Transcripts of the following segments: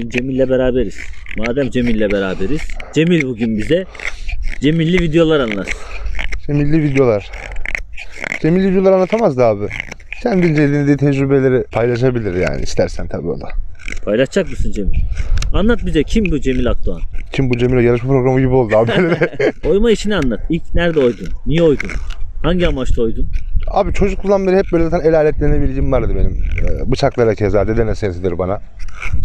Bugün Cemil'le beraberiz. Madem Cemil'le beraberiz. Cemil bugün bize Cemil'li videolar anlat. Cemilli videolar. Cemilli videolar anlatamaz da abi. Kendince edindiği tecrübeleri paylaşabilir yani istersen tabii o da. Paylaşacak mısın Cemil? Anlat bize kim bu Cemil Akdoğan? Kim bu Cemil'e yarışma programı gibi oldu abi. Oyma işini anlat. İlk nerede oydun? Niye oydun? Hangi amaçla oydun? Abi çocukluğumdan beri hep böyle zaten el aletlerine bilgim vardı benim. Ee, bıçaklara keza dede nesnesidir bana.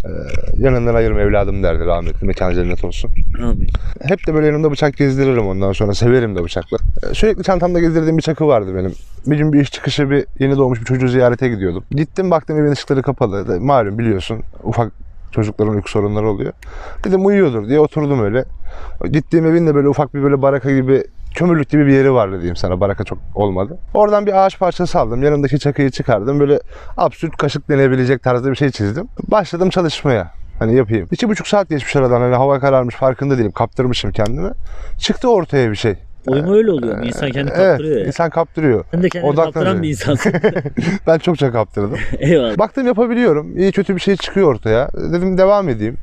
Ee, yanından ayırma evladım derdi rahmetli. Mekan cennet olsun. Amin. Hep de böyle yanımda bıçak gezdiririm ondan sonra. Severim de bıçakla. Ee, Sürekli çantamda gezdirdiğim bir çakı vardı benim. Bir gün bir iş çıkışı bir yeni doğmuş bir çocuğu ziyarete gidiyordum. Gittim baktım evin ışıkları kapalı. Malum biliyorsun ufak çocukların uyku sorunları oluyor. Dedim uyuyordur diye oturdum öyle. Gittiğim evin de böyle ufak bir böyle baraka gibi kömürlük gibi bir yeri vardı diyeyim sana. Baraka çok olmadı. Oradan bir ağaç parçası aldım. Yanımdaki çakıyı çıkardım. Böyle absürt kaşık denebilecek tarzda bir şey çizdim. Başladım çalışmaya. Hani yapayım. İki buçuk saat geçmiş aradan. Hani hava kararmış farkında değilim. Kaptırmışım kendimi. Çıktı ortaya bir şey. Oyma öyle oluyor. İnsan kendi Evet, kaptırıyor ya. insan kaptırıyor. Sen de kendini odaklanıyor. kaptıran bir insansın. Ben çokça kaptırdım. Eyvallah. Baktım yapabiliyorum. İyi kötü bir şey çıkıyor ortaya. Dedim devam edeyim.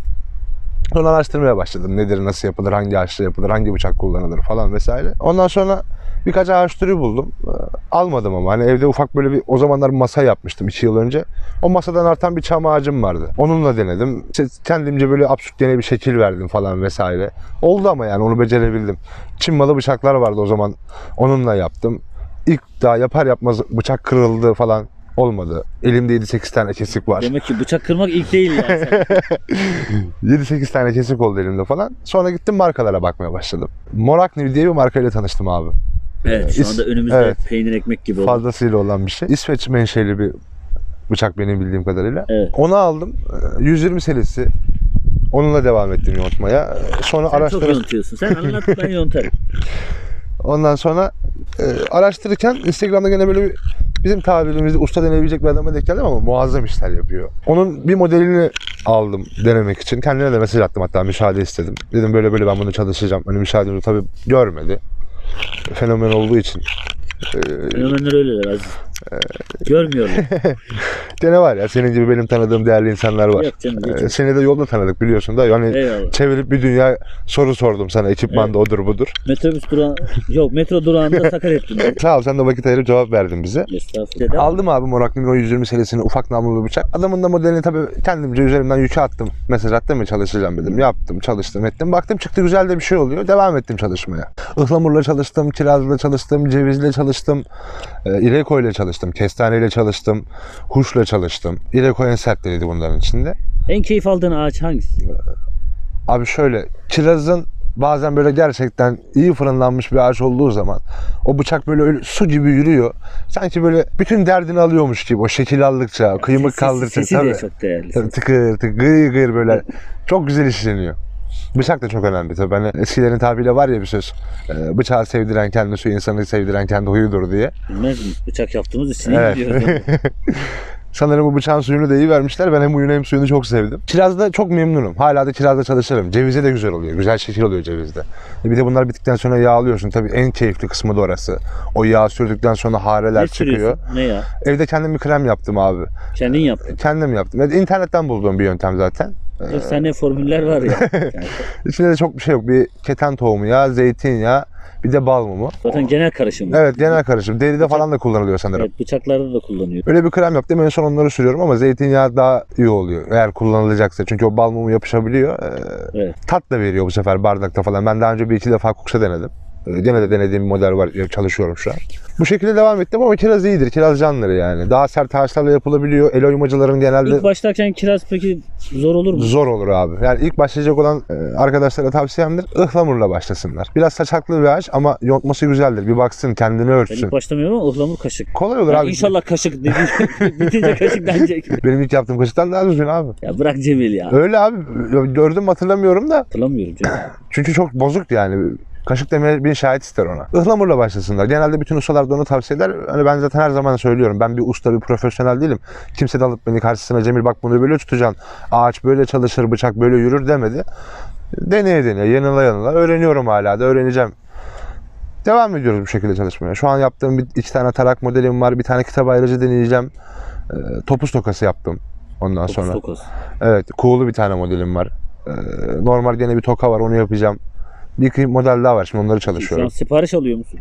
Sonra araştırmaya başladım. Nedir, nasıl yapılır, hangi ağaçla yapılır, hangi bıçak kullanılır falan vesaire. Ondan sonra birkaç ağaç türü buldum. Ee, Almadım ama hani evde ufak böyle bir o zamanlar masa yapmıştım 2 yıl önce. O masadan artan bir çam ağacım vardı. Onunla denedim. İşte kendimce böyle absürt gene bir şekil verdim falan vesaire. Oldu ama yani onu becerebildim. Çin malı bıçaklar vardı o zaman. Onunla yaptım. İlk daha yapar yapmaz bıçak kırıldı falan olmadı. Elimde 7-8 tane kesik var. Demek ki bıçak kırmak ilk değil yani. Sen. 7-8 tane kesik oldu elimde falan. Sonra gittim markalara bakmaya başladım. Morakniv diye bir markayla tanıştım abi. Evet şu İs- anda önümüzde evet. peynir ekmek gibi oldu. Fazlasıyla olan bir şey. İsveç menşeli bir bıçak benim bildiğim kadarıyla. Evet. Onu aldım. Ee, 120 serisi. Onunla devam ettim yontmaya. Ee, Sonra Sen çok araştırırken yontuyorsun. Sen anlat ben yontarım. ondan sonra e, araştırırken Instagram'da gene böyle bir bizim tabirimizde usta deneyebilecek bir adama denk geldim ama muazzam işler yapıyor. Onun bir modelini aldım denemek için. Kendine de mesaj attım hatta müsaade istedim. Dedim böyle böyle ben bunu çalışacağım. Hani müsaadeni tabii görmedi. Fenomen olduğu için. Ee, Fenomenler öyleler Aziz. Görmüyorlar. gene var ya senin gibi benim tanıdığım değerli insanlar var. Yok canım. Ee, geçin. seni de yolda tanıdık biliyorsun da. Yani Eyvallah. çevirip bir dünya soru sordum sana. Ekipmanda odur budur. Metrobüs durağı... Yok metro durağında sakar ettim. ben. Sağ ol sen de vakit ayırıp cevap verdin bize. Estağfurullah. Aldım abi Morakni'nin o 120 serisini ufak namlulu bıçak. Adamın da modelini tabii kendimce üzerimden yükü attım. Mesaj attım mı çalışacağım dedim. Yaptım, çalıştım, ettim. Baktım çıktı güzel de bir şey oluyor. Devam ettim çalışmaya. Ihlamurla çalıştım, kirazla çalıştım, cevizle çalıştım. E, ile çalıştım, kestaneyle çalıştım, huşla çalıştım. İreko en sertleriydi bunların içinde. En keyif aldığın ağaç hangisi? Abi şöyle kirazın bazen böyle gerçekten iyi fırınlanmış bir ağaç olduğu zaman o bıçak böyle öyle su gibi yürüyor. Sanki böyle bütün derdini alıyormuş gibi o şekil aldıkça, kıymık Sesi- kaldırdıkça Sesi de tabii. çok değerli. Tabii tıkır tıkır gıyır gıyır böyle çok güzel işleniyor. Bıçak da çok önemli tabii. Hani eskilerin tabiriyle var ya bir söz. e, Bıçağı sevdiren kendi suyu, insanı sevdiren kendi huyudur diye. Bilmez miyiz? Bıçak yaptığımız için Evet. biliyoruz. Sanırım bu bıçağın suyunu da iyi vermişler. Ben hem huyunu hem suyunu çok sevdim. Kirazda çok memnunum. Hala da kirazda çalışırım. Cevize de güzel oluyor. Güzel şekil oluyor cevizde. E Bir de bunlar bittikten sonra yağlıyorsun. Tabii en keyifli kısmı da orası. O yağ sürdükten sonra hareler ne çıkıyor. Ne ya? Evde kendim bir krem yaptım abi. Kendin yaptın. Kendim yaptım. Evet, internetten bulduğum bir yöntem zaten. Sene formüller var ya. Yani İçinde de çok bir şey yok. Bir keten tohumu yağı, zeytinyağı, bir de bal mumu. zaten genel karışım. Evet genel karışım. Deride falan da kullanılıyor sanırım. Evet, bıçaklarda da kullanıyor. Öyle bir krem yaptım. En son onları sürüyorum ama zeytinyağı daha iyi oluyor. Eğer kullanılacaksa. Çünkü o bal mumu yapışabiliyor. Ee, Evet. tat da veriyor bu sefer bardakta falan. Ben daha önce bir iki defa kuksa denedim. Ee, Gene de denediğim bir model var. Çalışıyorum şu an. Bu şekilde devam ettim ama kiraz iyidir. Kiraz canları yani. Daha sert ağaçlarla yapılabiliyor. El oymacıların genelde İlk başlarken kiraz peki zor olur mu? zor olur abi. Yani ilk başlayacak olan e, arkadaşlara tavsiyemdir. ıhlamurla başlasınlar. Biraz saçaklı bir ağaç ama yontması güzeldir. Bir baksın kendini Ben ölçsün. ilk başlamıyorum ama ıhlamur kaşık. Kolay olur Ya abi. inşallah kaşık bitince kaşık denecek. Benim ilk yaptığım kaşıktan daha düzgün abi. Ya bırak Cemil ya. Öyle abi. Gördüm hatırlamıyorum da. Hatırlamıyorum Cemil. Çünkü çok bozuktu yani. Kaşık demeye bir şahit ister ona. Ihlamurla başlasınlar. Genelde bütün ustalar da onu tavsiye eder. Hani ben zaten her zaman söylüyorum. Ben bir usta, bir profesyonel değilim. Kimse de alıp beni karşısına Cemil bak bunu böyle tutacaksın. Ağaç böyle çalışır, bıçak böyle yürür demedi. Deneye deneye, yanıla yanıla. Öğreniyorum hala da öğreneceğim. Devam ediyoruz bu şekilde çalışmaya. Şu an yaptığım bir, iki tane tarak modelim var. Bir tane kitap ayrıcı deneyeceğim. Ee, topuz tokası yaptım. Ondan Dokuz sonra. dokuz. Evet, kuğulu bir tane modelim var. Ee, normal gene bir toka var, onu yapacağım. Bir model daha var, şimdi onları Şu an çalışıyorum. sipariş alıyor musun?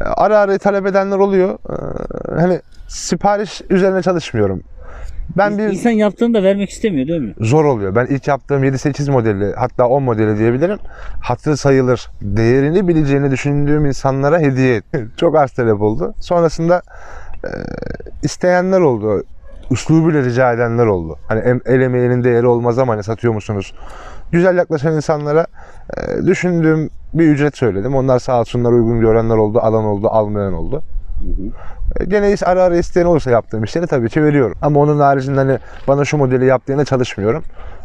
Ee, Ara ara talep edenler oluyor. Ee, hani sipariş üzerine çalışmıyorum. Ben bir İnsan yaptığını da vermek istemiyor değil mi? zor oluyor. Ben ilk yaptığım 7-8 modeli hatta 10 modeli diyebilirim. Hatırı sayılır. Değerini bileceğini düşündüğüm insanlara hediye ettim. Çok az talep oldu. Sonrasında e, isteyenler oldu. Üslubuyla rica edenler oldu. Hani el emeğinin değeri olmaz ama hani satıyor musunuz? Güzel yaklaşan insanlara e, düşündüğüm bir ücret söyledim. Onlar sağ olsunlar uygun görenler oldu, alan oldu, almayan oldu. E, Gene ara ara isteyen olursa yaptığım işleri tabii ki veriyorum. Ama onun haricinde hani bana şu modeli yap diyene çalışmıyorum.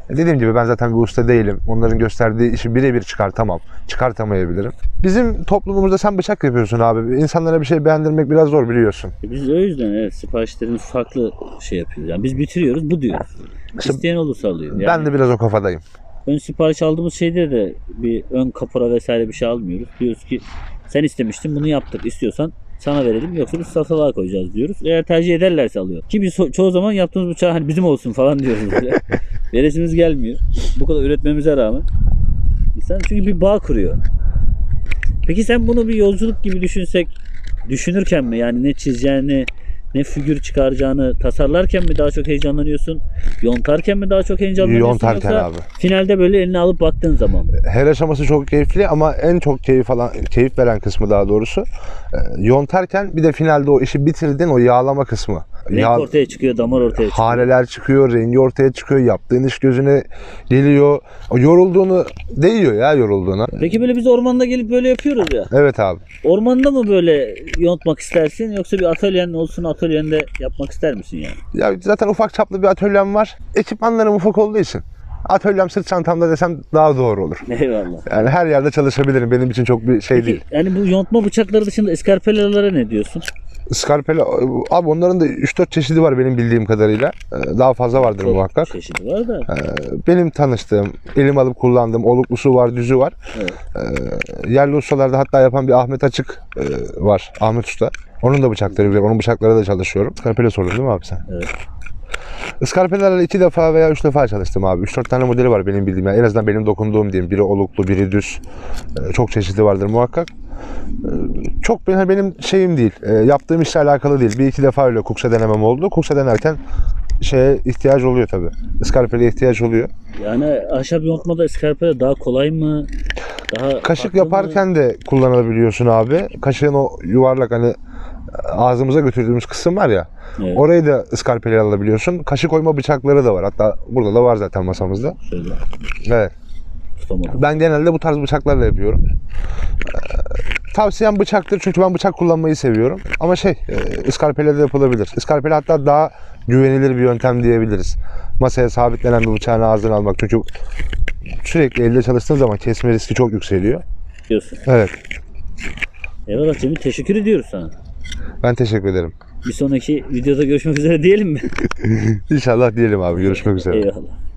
E, Dediğim gibi ben zaten bir usta değilim. Onların gösterdiği işi birebir çıkartamam. Çıkartamayabilirim. Bizim toplumumuzda sen bıçak yapıyorsun abi. İnsanlara bir şey beğendirmek biraz zor biliyorsun. E Biz o yüzden evet siparişlerimiz farklı şey yapıyoruz. Yani biz bitiriyoruz bu diyoruz. İşte İsteyen olursa alıyor. Yani Ben de biraz o kafadayım. Ön sipariş aldığımız şeyde de bir ön kapora vesaire bir şey almıyoruz. Diyoruz ki sen istemiştin bunu yaptık. İstiyorsan sana verelim yoksa biz satılığa koyacağız diyoruz. Eğer tercih ederlerse alıyor. Ki biz çoğu zaman yaptığımız bıçağı hani bizim olsun falan diyoruz böyle. Veresimiz gelmiyor. Bu kadar üretmemize rağmen. İnsan çünkü bir bağ kuruyor. Peki sen bunu bir yolculuk gibi düşünsek düşünürken mi yani ne çizeceğini ne figür çıkaracağını tasarlarken mi daha çok heyecanlanıyorsun? Yontarken mi daha çok heyecanlanıyorsun? Yontarken yoksa abi. finalde böyle eline alıp baktığın zaman mı? Her aşaması çok keyifli ama en çok keyif alan, keyif veren kısmı daha doğrusu e, yontarken bir de finalde o işi bitirdin o yağlama kısmı. Renk Yağ- ortaya çıkıyor, damar ortaya çıkıyor. hareler çıkıyor, rengi ortaya çıkıyor, yaptığın iş gözüne geliyor. Yorulduğunu değiyor ya yorulduğuna. Peki böyle biz ormanda gelip böyle yapıyoruz ya. Evet abi. Ormanda mı böyle yontmak istersin yoksa bir atölyen olsun atölyende yapmak ister misin yani? Ya zaten ufak çaplı bir atölyem var. Ekipmanlarım ufak olduğu için atölyem sırt çantamda desem daha doğru olur. Eyvallah. Yani her yerde çalışabilirim. Benim için çok bir şey Peki değil. yani bu yontma bıçakları dışında eskarpelalara ne diyorsun? Skarpele abi onların da 3-4 çeşidi var benim bildiğim kadarıyla. Ee, Daha fazla vardır Çok muhakkak. çeşidi var da. Benim tanıştığım, elim alıp kullandığım oluklusu var, düzü var. Evet. Ee, yerli ustalarda hatta yapan bir Ahmet Açık e, var. Ahmet Usta. Onun da bıçakları güzel. Onun bıçakları da çalışıyorum. Iskarpele sordun değil mi abi sen? Evet. Iskarpelerle iki defa veya üç defa çalıştım abi. Üç dört tane modeli var benim bildiğim. Yani en azından benim dokunduğum diyeyim. Biri oluklu, biri düz. Ee, çok çeşitli vardır muhakkak. Çok benim, benim şeyim değil. Ee, yaptığım işle alakalı değil. Bir iki defa öyle kuksa denemem oldu. Kuksa denerken şeye ihtiyaç oluyor tabii. Iskarpele ihtiyaç oluyor. Yani ahşap yontmada eskarpela daha kolay mı? Daha Kaşık farklı mı? yaparken de kullanabiliyorsun abi. Kaşığın o yuvarlak hani ağzımıza götürdüğümüz kısım var ya. Evet. Orayı da ıskarpele alabiliyorsun. Kaşık koyma bıçakları da var. Hatta burada da var zaten masamızda. Şöyle Evet. Tutamadım. Ben genelde bu tarz bıçaklarla yapıyorum. Ee, Tavsiyem bıçaktır çünkü ben bıçak kullanmayı seviyorum. Ama şey, e, iskarpele de yapılabilir. Iskarpele hatta daha güvenilir bir yöntem diyebiliriz. Masaya sabitlenen bir bıçağın ağzını almak. Çünkü sürekli elde çalıştığın zaman kesme riski çok yükseliyor. Diyorsun. Evet, Eyvallah Cemil teşekkür ediyoruz sana. ben teşekkür ederim. Bir sonraki videoda görüşmek üzere diyelim mi? İnşallah diyelim abi. Görüşmek üzere. Eyvallah.